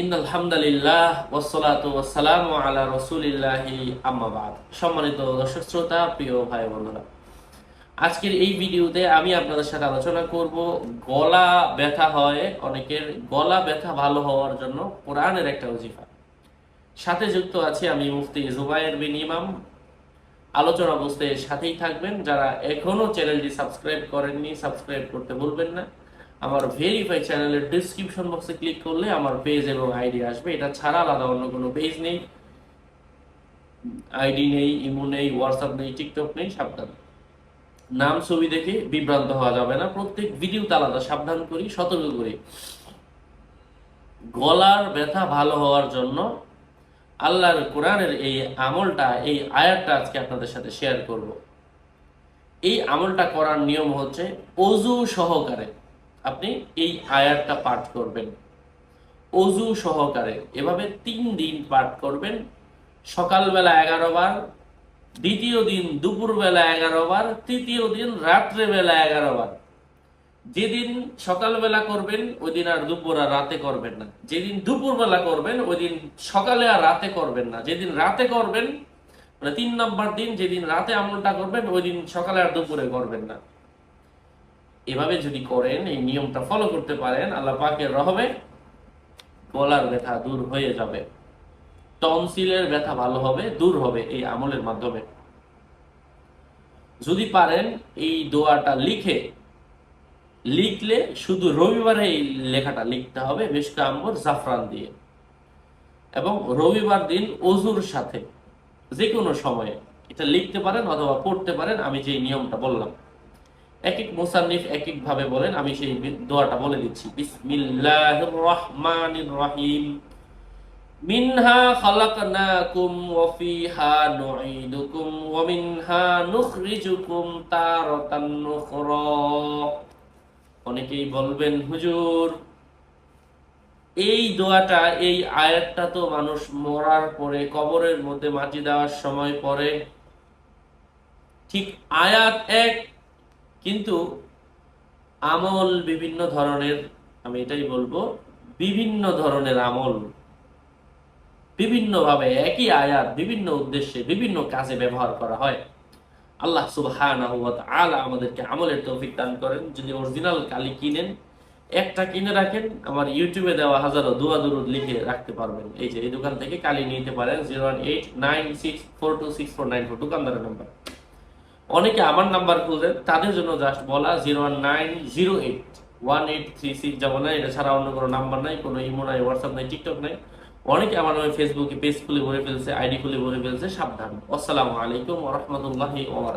In আলহামদুলিল্লাহ ওয়াসসালাতু ওয়াসসালামু আলা রাসূলিল্লাহি আম্মা বাদ। সম্মানিত দর্শক শ্রোতা, প্রিয় ভাই বন্ধুরা আজকের এই ভিডিওতে আমি আপনাদের সাথে আলোচনা করব, গলা ব্যথা হয় অনেকের, গলা ব্যথা ভালো হওয়ার জন্য কোরআনের একটা ওজিফা। সাথে যুক্ত আছি আমি মুফতি জুবায়ের বিন ইমাম। আলোচনা বুঝতে সাথেই থাকবেন। যারা এখনও চ্যানেলটি সাবস্ক্রাইব করেননি, সাবস্ক্রাইব করতে ভুলবেন না। আমার ভেরিফাই চ্যানেলের ডিসক্রিপশন বক্সে ক্লিক করলে আমার পেজ এবং আইডি আসবে। এটা ছাড়া আলাদা অন্য কোনো পেজ নেই। আইডি নেই ইমো নেই হোয়াটসঅ্যাপ নেই টিকটক নেই, সাবধান। নাম, ছবি দেখে বিভ্রান্ত হওয়া যাবে না। প্রত্যেক ভিডিওতে আলাদা, সাবধান করি, সতর্ক করি। গলার ব্যথা ভালো হওয়ার জন্য আল্লাহর কোরআনের এই আমলটা, এই আয়াতটা আজকে আপনাদের সাথে শেয়ার করব। এই আমলটা করার নিয়ম হচ্ছে অজু সহকারে। আপনি এই আয়াতটা পাঠ করবেন। অজু সহকারে এভাবে তিন দিন পাঠ করবেন। সকালবেলা এগারো বার, দ্বিতীয় দিন দুপুরবেলা এগারো বার, তৃতীয় দিন রাত্রেবেলা এগারো বার। যেদিন সকালবেলা করবেন ওই দিন আর দুপুর আর রাতে করবেন না। যেদিন দুপুরবেলা করবেন ওই দিন সকালে আর রাতে করবেন না। যেদিন রাতে করবেন মানে তিন নম্বর দিন, যেদিন রাতে আমলটা করবেন ওই দিন সকালে আর দুপুরে করবেন না। এভাবে যদি করেন, এই নিয়মটা ফলো করতে পারেন, আল্লাহ পাকের রহমে গলার ব্যথা দূর হয়ে যাবে। টনসিলের ব্যথা ভালো হবে, দূর হবে এই আমলের মাধ্যমে। যদি পারেন, এই দোয়াটা লিখে, লিখলে শুধু রবিবারে এই লেখাটা লিখতে হবে মিষ্কা আম্বর জাফরান দিয়ে। এবং রবিবার দিন অজুর সাথে যে কোনো সময়ে, এটা লিখতে পারেন অথবা পড়তে পারেন, আমি যে নিয়মটা বললাম। এক এক মুসান্নিফ এক এক ভাবে বলেন, আমি সেই দোয়াটা বলে দিচ্ছি। বিসমিল্লাহির রহমানির রহিম মিনহা খালাকনাকুম ওয়া ফিহা নুঈদুকুম ওয়া মিনহা নুখরিজুকুম তারাতান নুখরা। অনেকেই বলবেন, হুজুর, এই দোয়াটা, এই আয়াতটা তো মানুষ মরার পরে, কবরের মধ্যে মাটি দেওয়ার সময় পরে, ঠিক আয়াত এক কিন্তু আমল বিভিন্ন ধরনের, আমি এটাই বলব, বিভিন্ন ধরনের আমল, বিভিন্নভাবে একই আয়াত, বিভিন্ন উদ্দেশ্যে, বিভিন্ন কাজে ব্যবহার করা হয়। আল্লাহ সুবহানাহু ওয়া তাআলা আমাদেরকে আমলের তৌফিক দান করেন। যদি অরিজিনাল কালি কিনেন, একটা কিনে রাখেন, আমার ইউটিউবে দেওয়া হাজারো দোয়া দুরুদ লিখে রাখতে পারবেন। এই যে, এই দোকান থেকে কালি নিতে পারেন, zero one eight nine six four two six four nine four, দোকানদারের নাম্বার। অনেকে আমার নাম্বার খুঁজেন তাদের জন্য জাস্ট বলা zero one nine zero eight one eight three six যাব না এটা ছাড়া অন্য কোনো নাম্বার নাই, কোনো ইমো নাই হোয়াটসঅ্যাপ নাই টিকটক নাই। অনেকে আমার নামে ফেসবুকে পেজ খুলে ভরে ফেলছে আইডি খুলে ভরে ফেলছে, সাবধান। আসসালামু আলাইকুম রহমতুল্লাহি ওয়া